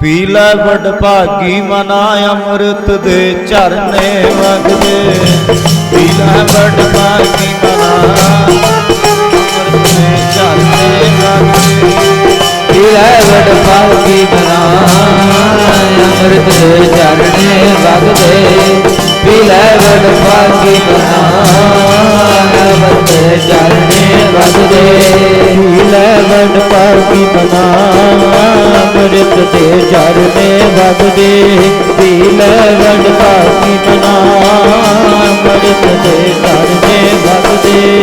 ਪੀ ਲੈ ਵਡ ਭਾਗੀ ਮਨਾ ਅੰਮ੍ਰਿਤ ਦੇ ਝਰਨੇ ਵਗਦੇ। ਪੀ ਲੈ ਵਡ ਭਾਗੀ ਮਨਾ ਅੰਮ੍ਰਿਤ ਦੇ ਝਰਨੇ ਵਗਦੇ। ਤੇਰਾ ਵਡ ਪਾਲਕੀ ਬਨਾ ਅੰਮ੍ਰਿਤ ਦੇ ਚਰਣੇ ਵਗਦੇ। ਪੀਲੇ ਵਡ ਭਾਗੀ ਮਨਾ ਵਤ ਚਰਨੇ ਵਸਦੇ ਹੀਲਵਣ ਪਾਪੀ ਬਨਾਵਾ ਅੰਮ੍ਰਿਤ ਦੇ ਚਰਨੇ ਵਸਦੇ ਹੀਲਵਣ ਪਾਪੀ ਬਨਾਵਾ ਅੰਮ੍ਰਿਤ ਦੇ ਚਰਨੇ ਵਸਦੇ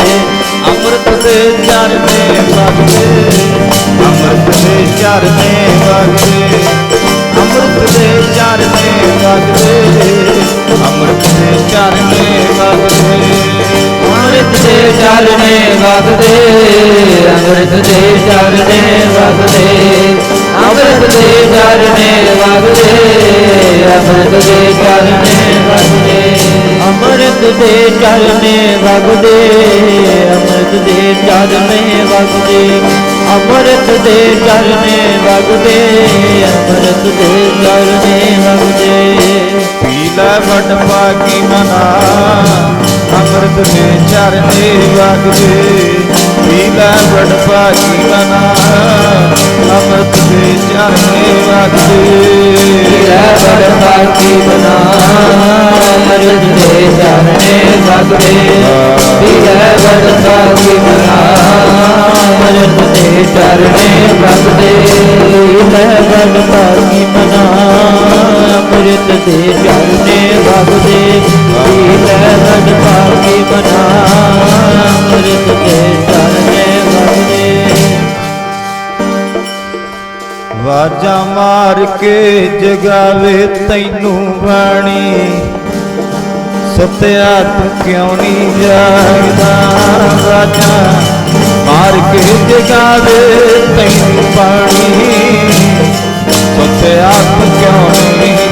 ਅੰਮ੍ਰਿਤ ਦੇ ਚਰਨੇ ਵਸਦੇ ਅੰਮ੍ਰਿਤ ਦੇ ਚਰਨੇ ਵਸਦੇ ਅੰਮ੍ਰਿਤ ਦੇ ਚਰਨੇ ਵਗਦੇ ਅੰਮ੍ਰਿਤ ਦੇ ਚਰਨੇ ਵਗਦੇ ਅੰਮ੍ਰਿਤ ਦੇ ਚਰਨੇ ਵਗਦੇ, ਅੰਮ੍ਰਿਤ ਦੇ ਚਰਨੇ ਵਗਦੇ। ਅੰਮ੍ਰਿਤ ਦੇ ਚਰਨੇ ਵਗਦੇ, ਅੰਮ੍ਰਿਤ ਦੇ ਚਰਨੇ ਵਗਦੇ। ਅੰਮ੍ਰਿਤ ਦੇ ਚਰਨੇ ਵਗਦੇ, ਅੰਮ੍ਰਿਤ ਦੇ ਚਰਨੇ ਵਗਦੇ। ਅੰਮ੍ਰਿਤ ਦੇ ਚਰਨੇ ਵਗਦੇ, ਅੰਮ੍ਰਿਤ ਦੇ ਚਰਨੇ ਵਗਦੇ। ਪੀ ਲੈ ਵੱਡ ਭਾਗੀ ਮਨਾ ਅੰਮ੍ਰਿਤ ਦੇ ਚਰਨੇ ਵਗਦੇ। ਪੀ ਲੈ ਵੱਡ ਭਾਗੀ ਮਨਾ ਅੰਮ੍ਰਿਤ ਦੇ ਚਰਨੇ ਵਗਦੇ। ਪੀ ਲੈ ਵੱਡ ਭਾਗੀ ਮਨਾ ਅੰਮ੍ਰਿਤ ਦੇ ਚਰਨੇ ਵਗਦੇ। ਪੀ ਲੈ ਵੱਡ ਭਾਗੀ ਮਨਾ ਅੰਮ੍ਰਿਤ ਦੇ ਚਰਨੇ ਵਗਦੇ। ਪੀ ਲੈ ਵੱਡ ਭਾਗੀ ਦੇ ਚਰਨੇ ਵਗਦੇ ਲੈ ਬੜ ਬਾਕੀ ਬਨਾ ਅਮਰਤ ਦੇ ਚਰਨੇ ਵਗਦੇ ਵਾਜਾ ਮਾਰ ਕੇ ਜਗਾਵੇ ਤੈਨੂੰ ਬਾਣੀ। ਸੁੱਤਿਆ ਤੂੰ ਕਿਉਂ ਨਹੀਂ ਜਾਗਦਾ? ਰਾਜਾ ਮਾਰ ਕੇ ਜਗਾਵੇ ਤੈਨੂੰ ਪਾਣੀ ਸੁੱਤਿਆ ਤੂੰ ਕਿਉਂ ਨਹੀਂ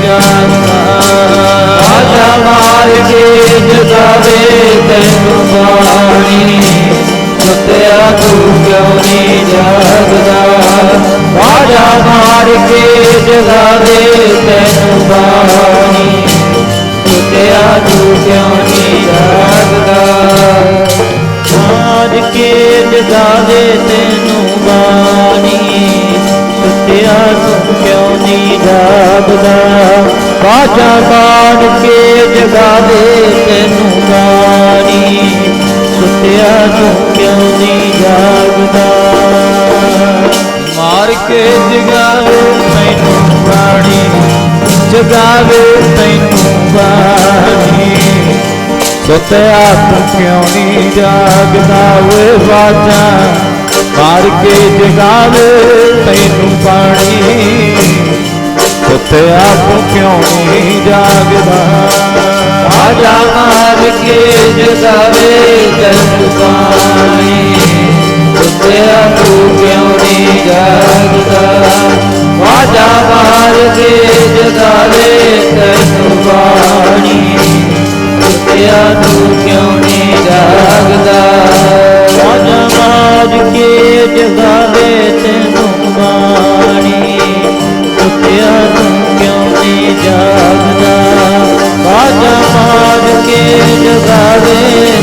ਜਗਾਵੇ ਤੈਨੂੰ ਬਾਣੀ ਸੁਤਿਆ ਤੂੰ ਕਿਉਂ ਨਹੀਂ ਜਾਗਦਾ ਮਾਰ ਕੇ ਜਗਾਵੇ ਤੈਨੂੰ ਬਾਣੀ ਸੁਤਿਆ ਤੂੰ ਕਿਉਂ ਨਹੀਂ ਜਾਗਦਾ ਬਾਜਾ ਮਾਰ ਕੇ ਜਗਾਵੇ ਤੈਨੂੰ ਬਾਣੀ ਸੁਤਿਆ ਤੂੰ ਕਿਉਂ ਨਹੀਂ ਜਾਗਦਾ ਮਾਰ ਕੇ ਜਗਾ ਜਗਾਵੇ ਤੈਨੂੰ ਬਾਣੀ। ਸੁਤਿਆ ਤੂੰ ਕਿਉਂ ਨਹੀਂ ਜਾਗਦਾ ਵੇ ਵਾਜਾ? ਮਾਰ ਕੇ ਜਗਾਵੇ ਤੈਨੂੰ ਬਾਣੀ। ਸੁਤਿਆ ਤੂੰ ਕਿਉਂ ਨਹੀਂ ਜਾਗਦਾ? ਬਾਜਾ ਮਾਰ ਕੇ ਜਗਾਵੇ ਤੈਨੂੰ ਮਾਰ ਜਗਾਵੇ ਤੈਨੂੰ ਬਾਣੀ ਸੁਤਿਆ ਤੂੰ ਕਿਉਂ ਨਹੀਂ ਜਾਗਦਾ? ਬਾਜਾ ਮਾਜ ਕੇ ਜਗਾਵੇ ਤੈਨੂੰ ਬਾਣੀ ਸੁਤਿਆ ਤੂੰ ਕਿਉਂ ਨਹੀਂ ਜਾਗਦਾ? ਬਾਜਾ ਮਾਜ ਕੇ ਜਗਾਵੇ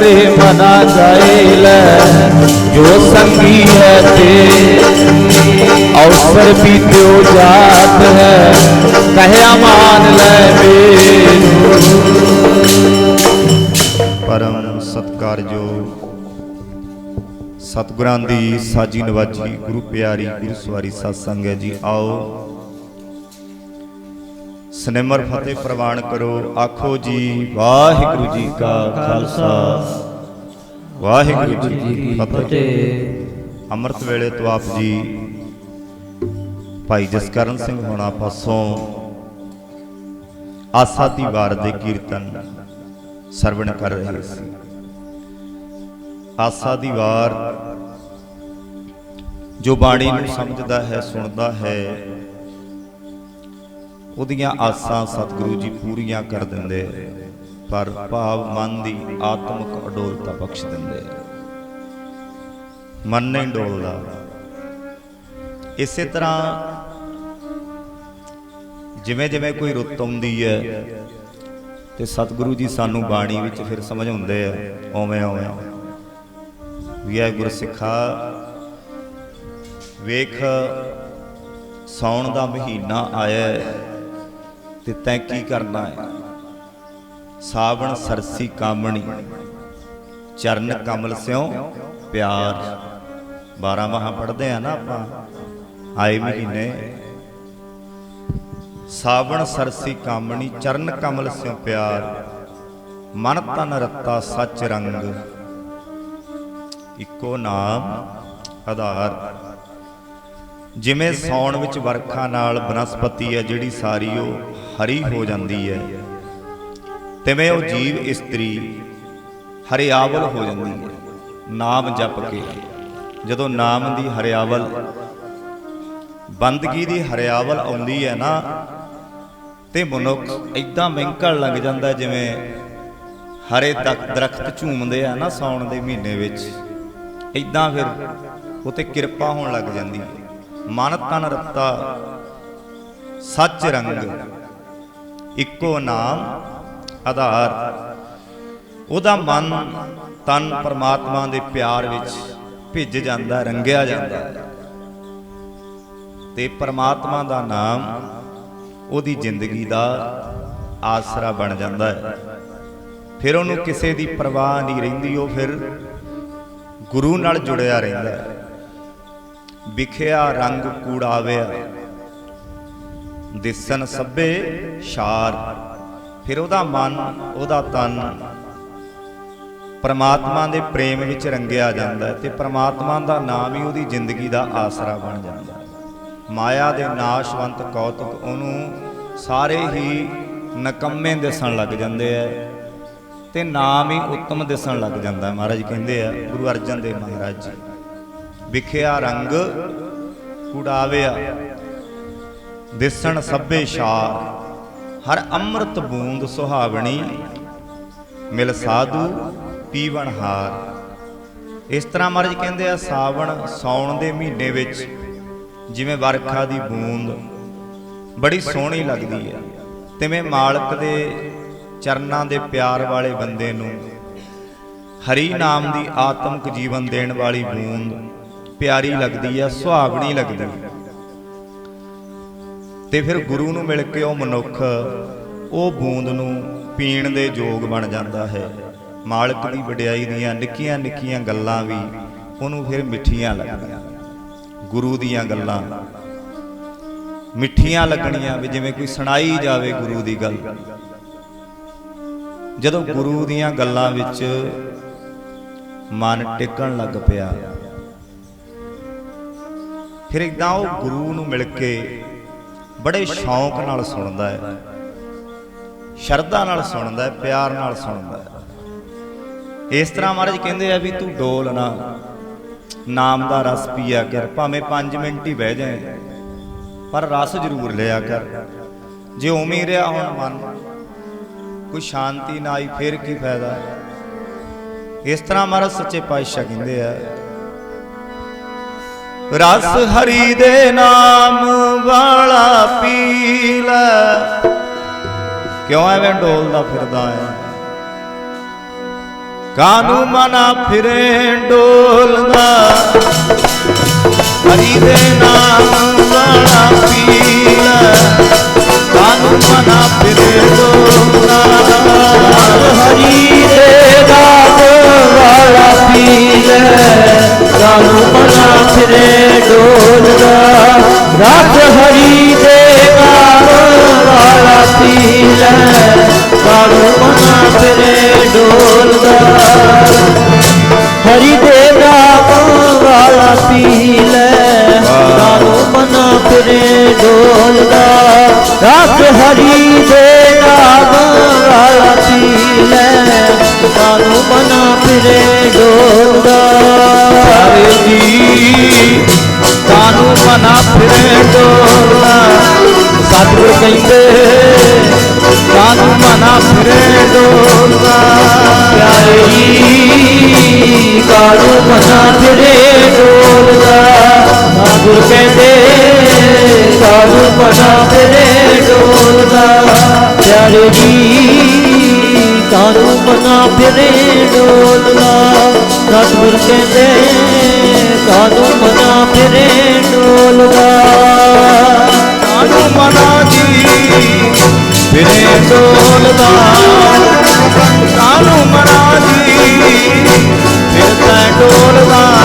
करे मना जाइल जो संगी है ते अवसर भी तो जात है कहे मान ले परम सत्कार जो ਸਤਿਗੁਰਾਂ ਦੀ ਸਾਜੀ ਨਵਾਜੀ ਗੁਰੂ ਪਿਆਰੀ ਗੁਰੂ ਸਵਾਰੀ ਸਤਸੰਗ ਹੈ ਜੀ ਆਓ ਸਨੇਮਰ ਫਤਿਹ ਪ੍ਰਵਾਨ ਕਰੋ। ਆਖੋ ਜੀ, ਵਾਹਿਗੁਰੂ ਜੀ ਕਾ ਖਾਲਸਾ। ਵਾਹਿਗੁਰੂ ਜੀ ਕੀ ਫਤਿਹ। ਅੰਮ੍ਰਿਤ ਵੇਲੇ ਤੋਂ ਆਪ ਜੀ, ਭਾਈ ਜਸਕਰਨ ਸਿੰਘ ਹੋਣਾ ਪਾਸੋਂ ਆਸਾ ਦੀ ਵਾਰ ਦੇ ਕੀਰਤਨ ਸਰਵਣ ਕਰ ਰਹੇ ਸੀ। ਆਸਾ ਦੀ ਵਾਰ ਜੋ ਬਾਣੀ ਨੂੰ ਸਮਝਦਾ ਹੈ, ਸੁਣਦਾ ਹੈ ਉਹਦੀਆਂ ਆਸਾਂ ਸਤਿਗੁਰੂ ਜੀ ਪੂਰੀਆਂ ਕਰ ਦਿੰਦੇ, ਪਰ ਭਾਵ ਮਨ ਦੀ ਆਤਮਿਕ ਅਡੋਲਤਾ ਬਖਸ਼ ਦਿੰਦੇ। ਮਨ ਨਹੀਂ ਡੋਲਦਾ। ਇਸੇ ਤਰ੍ਹਾਂ ਜਿਵੇਂ ਜਿਵੇਂ ਕੋਈ ਰੁੱਤ ਆਉਂਦੀ ਹੈ ਤੇ ਸਤਿਗੁਰੂ ਜੀ ਸਾਨੂੰ ਬਾਣੀ ਵਿੱਚ ਫਿਰ ਸਮਝਾਉਂਦੇ ਆ ਓਵੇਂ ਓਵੇਂ ਵੀ ਇਹ ਗੁਰਸਿੱਖਾ ਵੇਖ, ਸੌਣ ਦਾ ਮਹੀਨਾ ਆਇਆ ਤੇ ਤੈਂ ਕੀ ਕਰਨਾ ਹੈ? ਸਾਵਣ ਸਰਸੀ ਕਾਮਣੀ, ਚਰਨ ਕਮਲ ਸਿਓ ਪਿਆਰ। 12 ਮਹਾ ਪੜ੍ਹਦੇ ਆ ਨਾ ਆਪਾਂ, ਆਏ ਮਹੀਨੇ। ਸਾਵਣ ਸਰਸੀ ਕਾਮਣੀ, ਚਰਨ ਕਮਲ ਸਿਓ ਪਿਆਰ। ਮਨ ਤਨ ਰੱਤਾ ਸੱਚ ਰੰਗ। ਇੱਕੋ ਨਾਮ, ਆਧਾਰ। ਜਿਵੇਂ ਸੌਣ ਵਿੱਚ ਵਰਖਾ ਨਾਲ ਬਨਸਪਤੀ ਹੈ, ਜਿਹੜੀ ਸਾਰੀ ਉਹ ਹਰੀ ਹੋ ਜਾਂਦੀ ਹੈ। ਤਿਵੇਂ ਉਹ ਜੀਵ ਇਸਤਰੀ ਹਰਿਆਵਲ ਹੋ ਜਾਂਦੀ ਹੈ, ਨਾਮ ਜਪ ਕੇ। ਜਦੋਂ ਨਾਮ ਦੀ ਹਰਿਆਵਲ, ਬੰਦਗੀ ਦੀ ਹਰਿਆਵਲ ਆਉਂਦੀ ਹੈ ਨਾ, ਤੇ ਮਨੁੱਖ ਇਦਾਂ ਵਹਿੰਕਣ ਲੱਗ ਜਾਂਦਾ ਜਿਵੇਂ ਹਰੇ ਤੱਕ ਦਰਖਤ ਝੂਮਦੇ ਆ ਨਾ ਸੌਣ ਦੇ ਮਹੀਨੇ ਵਿੱਚ। ਇਦਾਂ ਫਿਰ ਉਤੇ ਕਿਰਪਾ ਹੋਣ ਲੱਗ ਜਾਂਦੀ ਹੈ। ਮਨ ਤਨ ਰਤਾ, ਸੱਚ ਰੰਗ, ਇੱਕੋ ਨਾਮ ਆਧਾਰ। ਉਹਦਾ ਮਨ ਤਨ ਪਰਮਾਤਮਾ ਦੇ ਪਿਆਰ ਵਿੱਚ ਭਿੱਜ ਜਾਂਦਾ, ਰੰਗਿਆ ਜਾਂਦਾ। ਹੈ। ਤੇ ਪਰਮਾਤਮਾ ਦਾ ਨਾਮ ਉਹਦੀ ਜ਼ਿੰਦਗੀ ਦਾ ਆਸਰਾ ਬਣ ਜਾਂਦਾ ਹੈ। ਫਿਰ ਉਹਨੂੰ ਕਿਸੇ ਦੀ ਪਰਵਾਹ ਨਹੀਂ ਰਹਿੰਦੀ, ਉਹ ਫਿਰ ਗੁਰੂ ਨਾਲ ਜੁੜਿਆ ਰਹਿੰਦਾ ਹੈ। ਵਿਖਿਆ ਰੰਗ ਕੂੜਾਵਿਆ। ਦਿਸਨ ਸਭੇ ਸ਼ਾਰ। ਫਿਰ ਉਹਦਾ ਮਨ, ਉਹਦਾ ਤਨ। ਪਰਮਾਤਮਾ ਦੇ ਪ੍ਰੇਮ ਵਿੱਚ ਰੰਗਿਆ ਜਾਂਦਾ ਹੈ ਤੇ ਪਰਮਾਤਮਾ ਦਾ ਨਾਮ ਹੀ ਉਹਦੀ ਜ਼ਿੰਦਗੀ ਦਾ ਆਸਰਾ ਬਣ ਜਾਂਦਾ ਮਾਇਆ ਦੇ ਨਾਸ਼ਵੰਤ ਕੌਤਕ ਉਹਨੂੰ ਸਾਰੇ ਹੀ ਨਕੰਮੇ ਦਿਸਣ ਲੱਗ ਜਾਂਦੇ ਐ ਤੇ ਨਾਮ ਹੀ ਉੱਤਮ ਦਿਸਣ ਲੱਗ ਜਾਂਦਾ ਮਹਾਰਾਜ ਕਹਿੰਦੇ ਆ, ਗੁਰੂ ਅਰਜਨ ਦੇਵ ਮਹਾਰਾਜ ਜੀ। ਵਿਖਿਆ ਰੰਗ ਕੁੜਾਵਿਆ ਦਿਸਣ ਸਭੇ ਸ਼ਾਰ, ਹਰ ਅੰਮ੍ਰਿਤ ਬੂੰਦ ਸੁਹਾਵਣੀ, ਮਿਲ ਸਾਧੂ ਪੀਵਣ ਹਾਰ। ਇਸ ਤਰ੍ਹਾਂ ਮਹਾਰਾਜ ਕਹਿੰਦੇ ਆ, ਸਾਵਣ ਸੌਣ ਦੇ ਮਹੀਨੇ ਵਿੱਚ ਜਿਵੇਂ ਵਰਖਾ ਦੀ ਬੂੰਦ ਬੜੀ ਸੋਹਣੀ ਲੱਗਦੀ ਹੈ, ਤਿਵੇਂ ਮਾਲਕ ਦੇ ਚਰਨਾਂ ਦੇ ਪਿਆਰ ਵਾਲੇ ਬੰਦੇ ਨੂੰ ਹਰੀ ਨਾਮ ਦੀ ਆਤਮਿਕ ਜੀਵਨ ਦੇਣ ਵਾਲੀ ਬੂੰਦ ਪਿਆਰੀ ਲੱਗਦੀ ਹੈ ਸੁਹਾਵਣੀ ਲੱਗਦੀ। ਤੇ ਫਿਰ ਗੁਰੂ ਨੂੰ ਮਿਲ ਕੇ ਉਹ ਮਨੁੱਖ ਉਹ ਬੂੰਦ ਨੂੰ ਪੀਣ ਦੇ ਯੋਗ ਬਣ ਜਾਂਦਾ ਹੈ। ਮਾਲਕ ਦੀ ਵਡਿਆਈ ਦੀਆਂ ਨਿੱਕੀਆਂ ਨਿੱਕੀਆਂ ਗੱਲਾਂ ਵੀ ਉਹਨੂੰ ਫਿਰ ਮਿੱਠੀਆਂ ਲੱਗਦੀਆਂ। ਗੁਰੂ ਦੀਆਂ ਗੱਲਾਂ। ਮਿੱਠੀਆਂ ਲੱਗਣੀਆਂ ਵੀ ਜਿਵੇਂ ਕੋਈ ਸੁਣਾਈ ਜਾਵੇ ਗੁਰੂ ਦੀ ਗੱਲ। ਜਦੋਂ ਗੁਰੂ ਦੀਆਂ ਗੱਲਾਂ ਵਿੱਚ ਮਨ ਟਿਕਣ ਲੱਗ ਪਿਆ ਫਿਰ ਇਦਾਂ ਉਹ ਗੁਰੂ ਨੂੰ ਮਿਲ ਕੇ ਬੜੇ ਸ਼ੌਂਕ ਨਾਲ ਸੁਣਦਾ ਹੈ, ਸ਼ਰਧਾ ਨਾਲ ਸੁਣਦਾ ਹੈ, ਪਿਆਰ ਨਾਲ ਸੁਣਦਾ ਹੈ। ਇਸ ਤਰ੍ਹਾਂ ਮਹਾਰਾਜ ਕਹਿੰਦੇ ਆ ਵੀ ਤੂੰ ਡੋਲ ਨਾ, ਨਾਮ ਦਾ ਰਸ ਪੀਆ ਕਰ, ਭਾਵੇਂ 5 ਮਿੰਟ ਹੀ ਬਹਿ ਜਾਏ, ਪਰ ਰਸ ਜ਼ਰੂਰ ਲਿਆ ਕਰ। ਜੇ ਉਵੇਂ ਰਿਹਾ ਹੁਣ ਮਨ, ਕੋਈ ਸ਼ਾਂਤੀ ਨਾ ਆਈ, ਫਿਰ ਕੀ ਫਾਇਦਾ? ਇਸ ਤਰ੍ਹਾਂ ਮਹਾਰਾਜ ਸੱਚੇ ਪਾਤਸ਼ਾਹ ਕਹਿੰਦੇ ਆ ਰਸ ਹਰੀ ਦੇ ਨਾਮ ਵਾਲਾ ਪੀ ਲੈ। ਕਿਉਂ ਐਵੇਂ ਡੋਲਦਾ ਫਿਰਦਾ ਹੈ ਕਾਨੂੰ ਮਨਾ ਫਿਰੇ ਡੋਲਦਾ? ਹਰੀ ਦੇ ਨਾਮ ਵਾਲਾ ਪੀ ਲੈ। ਕਾਨੂੰ ਮਨਾ ਫਿਰੇ ਡੋਲਦਾ? ਹਰੀ ਦੇ ਨਾਮ ਵਾਲਾ ਪੀ ਲੈ। ਕਾਨੂੰ ਮਨਾ ਫਿਰੇ ਡੋਲਦਾ ਰਸ ਹਰੀ ਦੇ ਨਾਮ ਵਾਲਾ ਪੀ ਲੈ ਕਾਨੂੰ ਮਨਾ ਫਿਰੇ ਡੋਲਦਾ ਹਰੀ ਦੇ ਨਾਮ ਵਾਲਾ ਪੀ ਲੈ ਕਾਨੂੰ ਮਨਾ ਫਿਰੇ ਡੋਲਦਾ ਰਸ ਹਰੀ ਦੇ ਨਾਮ ਵਾਲਾ ਪੀ ਲੈ ਕਾਨੂੰ ਮਨਾ ਫਿਰੇ ਡੋਲਦਾ ਹਰੇ ਜੀ ਕਾਨੂੰ ਮਨਾ ਫਿਰੇ ਡੋਲਾ ਸਤਿਗੁਰ ਕਹਿੰਦੇ ਕਾਨੂੰ ਮਨਾ ਫਿਰੇ ਡੋਲਾ ਪਿਆਰੇ ਜੀ ਕਾਨੂੰ ਮਨਾ ਫਿਰੇ ਡੋਲਦਾ ਸਤਿਗੁਰ ਕਹਿੰਦੇ ਕਾਨੂੰ ਮਨਾ ਫਿਰੇ ਡੋਲਦਾ ਬਣਾ ਜੀ ਕਾਨੂੰ ਮਨਾ ਫਿਰੇ ਡੋਲਦਾ ਸਤਿਗੁਰ ਕਹਿੰਦੇ ਕਾਨੂੰ ਮਨਾ ਫਿਰੇ ਡੋਲਦਾ ਕਾਨੂੰ ਮਨਾ ਜੀ ਫਿਰੇ ਡੋਲਦਾ ਕਾਨੂੰ ਮਨਾ ਜੀ ਫਿਰਦਾ ਡੋਲਦਾ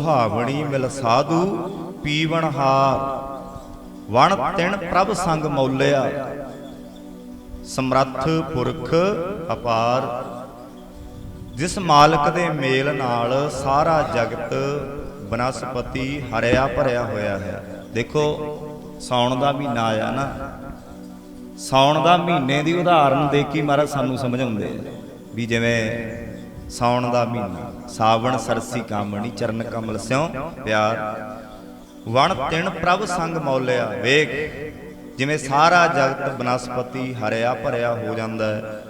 ਸੁਹਾਵਣੀ ਮਿਲ ਸਾਧੂ, ਪੀਵਣ ਹਾਰ। ਵਣ ਤਿਣ ਪ੍ਰਭ ਸੰਗ ਮੌਲਿਆ। ਸਮਰੱਥ ਪੁਰਖ ਅਪਾਰ। ਜਿਸ ਮਾਲਕ ਦੇ ਮੇਲ ਨਾਲ ਸਾਰਾ ਜਗਤ ਬਨਸਪਤੀ ਹਰਿਆ ਭਰਿਆ ਹੋਇਆ ਹੈ। ਦੇਖੋ ਸਾਉਣ ਦਾ ਮਹੀਨਾ ਆਇਆ ਨਾ। ਸਾਉਣ ਦਾ ਮਹੀਨੇ ਦੀ ਉਦਾਹਰਨ ਦੇ ਕੇ ਮਹਾਰਾਜ ਸਾਨੂੰ ਸਮਝਾਉਂਦੇ ਆ ਵੀ ਜਿਵੇਂ ਸਾਉਣ ਦਾ ਮਹੀਨਾ। ਸਾਵਣ ਸਰਸੀ ਕਾਮਣੀ, ਚਰਨ ਕਮਲ ਸਿਉ, ਪਿਆਰ। ਵਣ ਤਿਣ ਪ੍ਰਭ ਸੰਗ ਮੌਲਿਆ, ਵੇਖ। ਜਿਵੇਂ ਸਾਰਾ ਜਗਤ ਬਨਸਪਤੀ ਹਰਿਆ ਭਰਿਆ ਹੋ ਜਾਂਦਾ ਹੈ।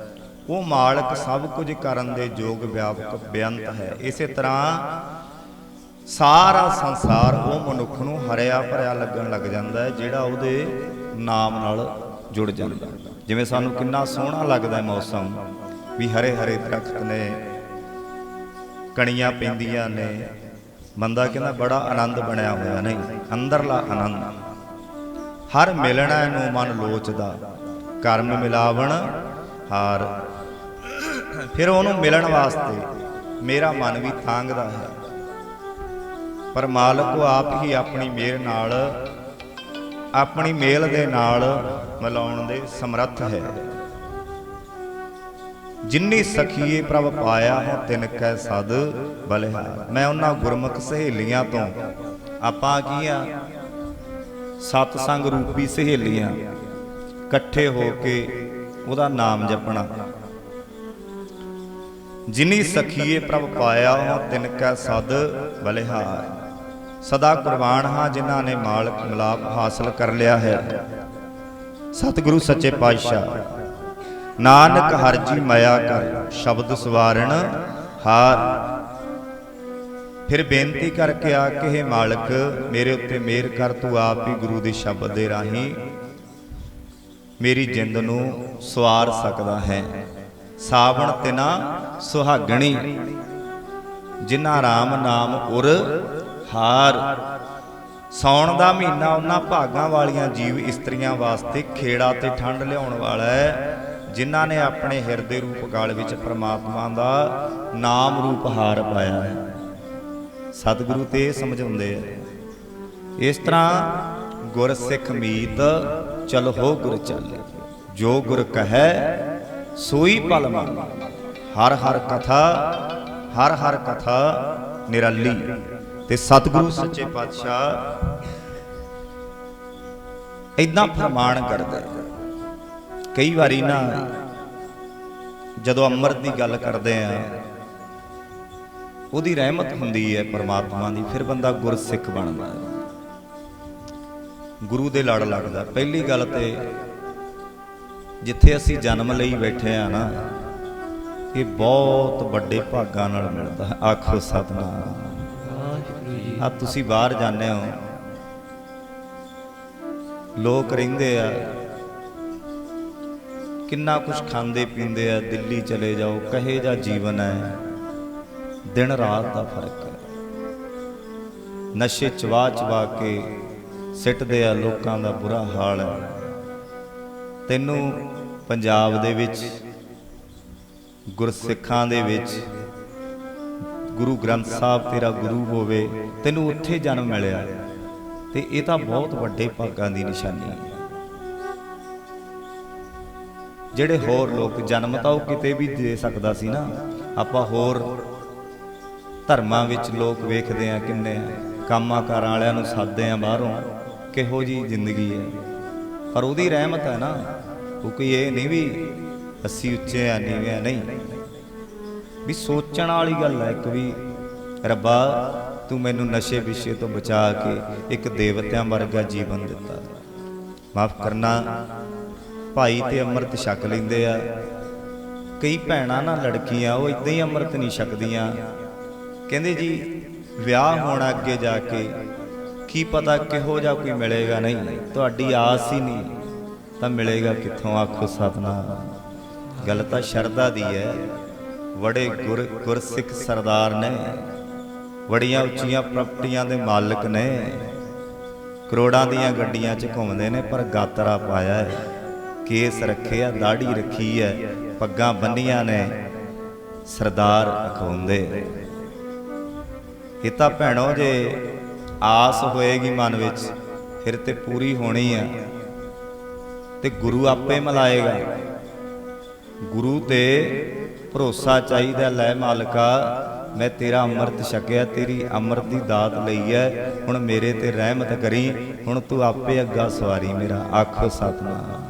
ਉਹ ਮਾਲਕ ਸਭ ਕੁਝ ਕਰਨ ਦੇ ਯੋਗ ਵਿਆਪਕ ਬੇਅੰਤ ਹੈ। ਇਸੇ ਤਰ੍ਹਾਂ ਸਾਰਾ ਸੰਸਾਰ ਉਹ ਮਨੁੱਖ ਨੂੰ ਹਰਿਆ ਭਰਿਆ ਲੱਗਣ ਲੱਗ ਜਾਂਦਾ ਹੈ, ਜਿਹੜਾ ਉਹਦੇ ਨਾਮ ਨਾਲ ਜੁੜ ਜਾਂਦਾ ਜਿਵੇਂ ਸਾਨੂੰ ਕਿੰਨਾ ਸੋਹਣਾ ਲੱਗਦਾ ਹੈ ਮੌਸਮ, ਵੀ ਹਰੇ ਹਰੇ ਦਰਖਤ ਨੇ ਕਣੀਆਂ ਪੈਂਦੀਆਂ ਨੇ। ਬੰਦਾ ਕਹਿੰਦਾ ਬੜਾ ਆਨੰਦ ਬਣਿਆ ਹੋਇਆ, ਨਹੀਂ, ਅੰਦਰਲਾ ਆਨੰਦ। ਹਰ ਮਿਲਣਾ ਨੂੰ ਮਨ ਲੋਚਦਾ। ਕਰਮ ਮਿਲਾਵਣ, ਹਾਰ। ਫਿਰ ਉਹਨੂੰ ਮਿਲਣ ਵਾਸਤੇ ਮੇਰਾ ਮਨ ਵੀ ਤਾਂਗਦਾ ਹੈ। ਪਰ ਮਾਲਕ ਆਪ ਹੀ ਆਪਣੀ ਮਿਹਰ ਨਾਲ, ਆਪਣੀ ਮੇਲ ਦੇ ਨਾਲ ਮਿਲਾਉਣ ਦੇ ਸਮਰੱਥ ਹੈ। ਜਿੰਨੀ ਸਖੀਏ ਪ੍ਰਭ ਪਾਇਆ ਹੈ, ਤਿਨ ਕੈ ਸਦ ਬਲਿਹਾਰ। ਮੈਂ ਉਹਨਾਂ ਗੁਰਮੁਖ ਸਹੇਲੀਆਂ ਤੋਂ, ਆਪਾਂ ਕੀ ਆ ਸਤ ਸੰਗ ਰੂਪੀ ਸਹੇਲੀਆਂ, ਇਕੱਠੇ ਹੋ ਕੇ ਉਹਦਾ ਨਾਮ ਜਪਣਾ। ਜਿਨੀ ਸਖੀਏ ਪ੍ਰਭ ਪਾਇਆ ਹੋ, ਤਿਨ ਕੈ ਸਦ ਬਲਿਹਾਰ। ਸਦਾ ਕੁਰਬਾਨ ਹਾਂ ਜਿਨ੍ਹਾਂ ਨੇ ਮਾਲਕ ਮਿਲਾਪ ਹਾਸਲ ਕਰ ਲਿਆ ਹੈ। ਸਤਿਗੁਰੂ ਸੱਚੇ ਪਾਤਸ਼ਾਹ ਨਾਨਕ ਹਰ ਜੀ ਮਾਇਆ ਕਰ, ਸ਼ਬਦ ਸਵਾਰਣ ਹਾਰ। ਫਿਰ ਬੇਨਤੀ ਕਰਕੇ ਆ ਕਿ हे ਮਾਲਕ, ਮੇਰੇ ਉੱਤੇ ਮਿਹਰ ਕਰ, ਤੂੰ ਆਪ ਹੀ ਗੁਰੂ ਦੇ ਸ਼ਬਦ ਦੇ ਰਾਹੀਂ ਮੇਰੀ ਜਿੰਦ ਨੂੰ ਸਵਾਰ ਸਕਦਾ ਹੈ। ਸਾਵਣ ਤਿਨਾ ਸੁਹਾਗਣੀ, ਜਿਨ੍ਹਾਂ ਰਾਮ ਨਾਮ ਉਰ ਹਾਰ। ਸੌਣ ਦਾ ਮਹੀਨਾ ਉਹਨਾਂ ਭਾਗਾਂ ਵਾਲੀਆਂ ਜੀਵ ਇਸਤਰੀਆਂ ਵਾਸਤੇ ਖੇੜਾ ਤੇ ਠੰਡ ਲਿਆਉਣ ਵਾਲਾ ਹੈ। ਜਿਨ੍ਹਾਂ ਨੇ ਆਪਣੇ ਹਿਰਦੇ ਰੂਪ ਕਾਲ ਵਿੱਚ ਪ੍ਰਮਾਤਮਾ ਦਾ ਨਾਮ ਰੂਪ ਹਾਰ ਪਾਇਆ। ਹੈ ਸਤਿਗੁਰੂ ਤੇ ਇਹ ਸਮਝਾਉਂਦੇ ਆ। ਇਸ ਤਰ੍ਹਾਂ ਗੁਰ ਸਿੱਖ ਮੀਤ ਚਲ ਹੋ ਗੁਰ ਚੱਲੇ। ਜੋ ਗੁਰ ਕਹੈ, ਸੋਈ ਪਲ ਮੰਨ। ਹਰ ਹਰ ਕਥਾ, ਹਰ ਹਰ ਕਥਾ ਨਿਰਾਲੀ। ਤੇ ਸਤਿਗੁਰੂ ਸੱਚੇ ਪਾਤਸ਼ਾਹ ਇਦਾਂ ਫਰਮਾਨ ਕਰਦਾ ਹੈ। ਕਈ ਵਾਰੀ ਨਾ ਜਦੋਂ ਅੰਮ੍ਰਿਤ ਦੀ ਗੱਲ ਕਰਦੇ ਆ, ਉਹਦੀ ਰਹਿਮਤ ਹੁੰਦੀ ਹੈ ਪਰਮਾਤਮਾ ਦੀ, ਫਿਰ ਬੰਦਾ ਗੁਰਸਿੱਖ ਬਣਦਾ ਹੈ। ਗੁਰੂ ਦੇ ਲੜ ਲੱਗਦਾ। ਪਹਿਲੀ ਗੱਲ ਤੇ ਜਿੱਥੇ ਅਸੀਂ ਜਨਮ ਲਈ ਬੈਠੇ ਆ ਨਾ, ਇਹ ਬਹੁਤ ਵੱਡੇ ਭਾਗਾਂ ਨਾਲ ਮਿਲਦਾ। ਹੈ। ਆਖੋ ਸਤਨਾਮ। ਵਾਹਿਗੁਰੂ ਆ ਤੁਸੀਂ ਬਾਹਰ ਜਾਂਦੇ ਹੋ, ਲੋਕ ਰਹਿੰਦੇ ਆ ਕਿੰਨਾ ਕੁਛ ਖਾਂਦੇ ਪੀਂਦੇ ਆ, ਦਿੱਲੀ ਚਲੇ ਜਾਓ, ਕਹੇ ਜਾ ਜੀਵਨ ਹੈ, ਦਿਨ ਰਾਤ ਦਾ ਫ਼ਰਕ ਹੈ। ਨਸ਼ੇ ਚਵਾ ਚਵਾ ਕੇ ਸਿੱਟਦੇ ਆ ਲੋਕਾਂ ਦਾ ਬੁਰਾ ਹਾਲ ਹੈ। ਤੈਨੂੰ ਪੰਜਾਬ ਦੇ ਵਿੱਚ, ਗੁਰਸਿੱਖਾਂ ਦੇ ਵਿੱਚ, ਗੁਰੂ ਗ੍ਰੰਥ ਸਾਹਿਬ ਤੇਰਾ ਗੁਰੂ ਹੋਵੇ, ਤੈਨੂੰ ਉੱਥੇ ਜਨਮ ਮਿਲਿਆ। ਤੇ ਇਹ ਤਾਂ ਬਹੁਤ ਵੱਡੇ ਭਾਗਾਂ ਦੀ ਨਿਸ਼ਾਨੀ ਹੈ। ਜਿਹੜੇ ਹੋਰ ਲੋਕ ਜਨਮ ਤਾਂ ਉਹ ਕਿਤੇ ਵੀ ਦੇ ਸਕਦਾ ਸੀ ਨਾ, ਆਪਾਂ ਹੋਰ ਧਰਮਾਂ ਵਿੱਚ ਲੋਕ ਵੇਖਦੇ ਆ ਕਿੰਨੇ ਆ। ਕੰਮਾਂ ਕਾਰਾਂ ਵਾਲਿਆਂ ਨੂੰ ਸਾਦੇ ਆ ਬਾਹਰੋਂ, ਕਿਹੋ ਜੀ ਜ਼ਿੰਦਗੀ ਹੈ। ਪਰ ਉਹਦੀ ਰਹਿਮਤ ਹੈ ਨਾ, ਉਹ ਕੋਈ ਇਹ ਨਹੀਂ ਵੀ ਅਸੀਂ ਉੱਚੇ ਆ, ਨੀਵੇਂ ਆ, ਨਹੀਂ। ਵੀ ਸੋਚਣ ਵਾਲੀ ਗੱਲ ਹੈ ਇੱਕ ਵੀ, ਰੱਬਾ, ਤੂੰ ਮੈਨੂੰ ਨਸ਼ੇ ਵਿਸ਼ੇ ਤੋਂ ਬਚਾ ਕੇ ਇੱਕ ਦੇਵਤਿਆਂ ਵਰਗਾ ਜੀਵਨ ਦਿੱਤਾ। ਮਾਫ ਕਰਨਾ ਭਾਈ ਤੇ ਅੰਮ੍ਰਿਤ ਛਕ ਲੈਂਦੇ ਆ। ਕਈ ਭੈਣਾਂ ਨਾ ਲੜਕੀਆਂ, ਉਹ ਇਦਾਂ ਹੀ ਅੰਮ੍ਰਿਤ ਨਹੀਂ ਛਕਦੀਆਂ। ਕਹਿੰਦੇ ਜੀ, ਵਿਆਹ ਹੋਣਾ ਅੱਗੇ ਜਾ ਕੇ ਕੀ ਪਤਾ ਕਿਹੋ ਜਿਹਾ ਕੋਈ ਮਿਲੇਗਾ ਨਹੀਂ, ਤੁਹਾਡੀ ਆਸ ਹੀ ਨਹੀਂ, ਤਾਂ ਮਿਲੇਗਾ ਕਿੱਥੋਂ? ਆਖੋ ਸਤਨਾਮ। ਗੱਲ ਤਾਂ ਸ਼ਰਧਾ ਦੀ ਹੈ। ਬੜੇ ਗੁਰ ਗੁਰਸਿੱਖ ਸਰਦਾਰ ਨੇ। ਬੜੀਆਂ ਉੱਚੀਆਂ ਪ੍ਰਾਪਰਟੀਆਂ ਦੇ ਮਾਲਕ ਨੇ। ਕਰੋੜਾਂ ਦੀਆਂ ਗੱਡੀਆਂ 'ਚ ਘੁੰਮਦੇ ਨੇ, ਪਰ ਗਾਤਰਾ ਪਾਇਆ ਹੈ। ਕੇਸ ਰੱਖਿਆ ਦਾੜੀ ਰੱਖੀ ਹੈ, ਪੱਗਾਂ ਬੰਨੀਆਂ ਨੇ, ਸਰਦਾਰ ਅਖਾਉਂਦੇ ਇਹ ਤਾਂ ਭੈਣੋ ਜੇ ਆਸ ਹੋਏਗੀ ਮਨ ਵਿੱਚ, ਫਿਰ ਤੇ ਪੂਰੀ ਹੋਣੀ ਆ। ਤੇ ਗੁਰੂ ਆਪੇ ਮਿਲਾਏਗਾ। ਗੁਰੂ ਤੇ ਭਰੋਸਾ ਚਾਹੀਦਾ, ਲੈ ਮਾਲਕਾ, ਮੈਂ ਤੇਰਾ ਅੰਮ੍ਰਿਤ ਛਕਿਆ, ਤੇਰੀ ਅੰਮ੍ਰਿਤ ਦੀ ਦਾਤ ਲਈ ਹੈ, ਹੁਣ ਮੇਰੇ ਤੇ ਰਹਿਮਤ ਕਰੀ, ਹੁਣ ਤੂੰ ਆਪੇ ਅੱਗਾ ਸਵਾਰੀ ਮੇਰਾ, ਆਖੋ ਸਤਨਾਮ।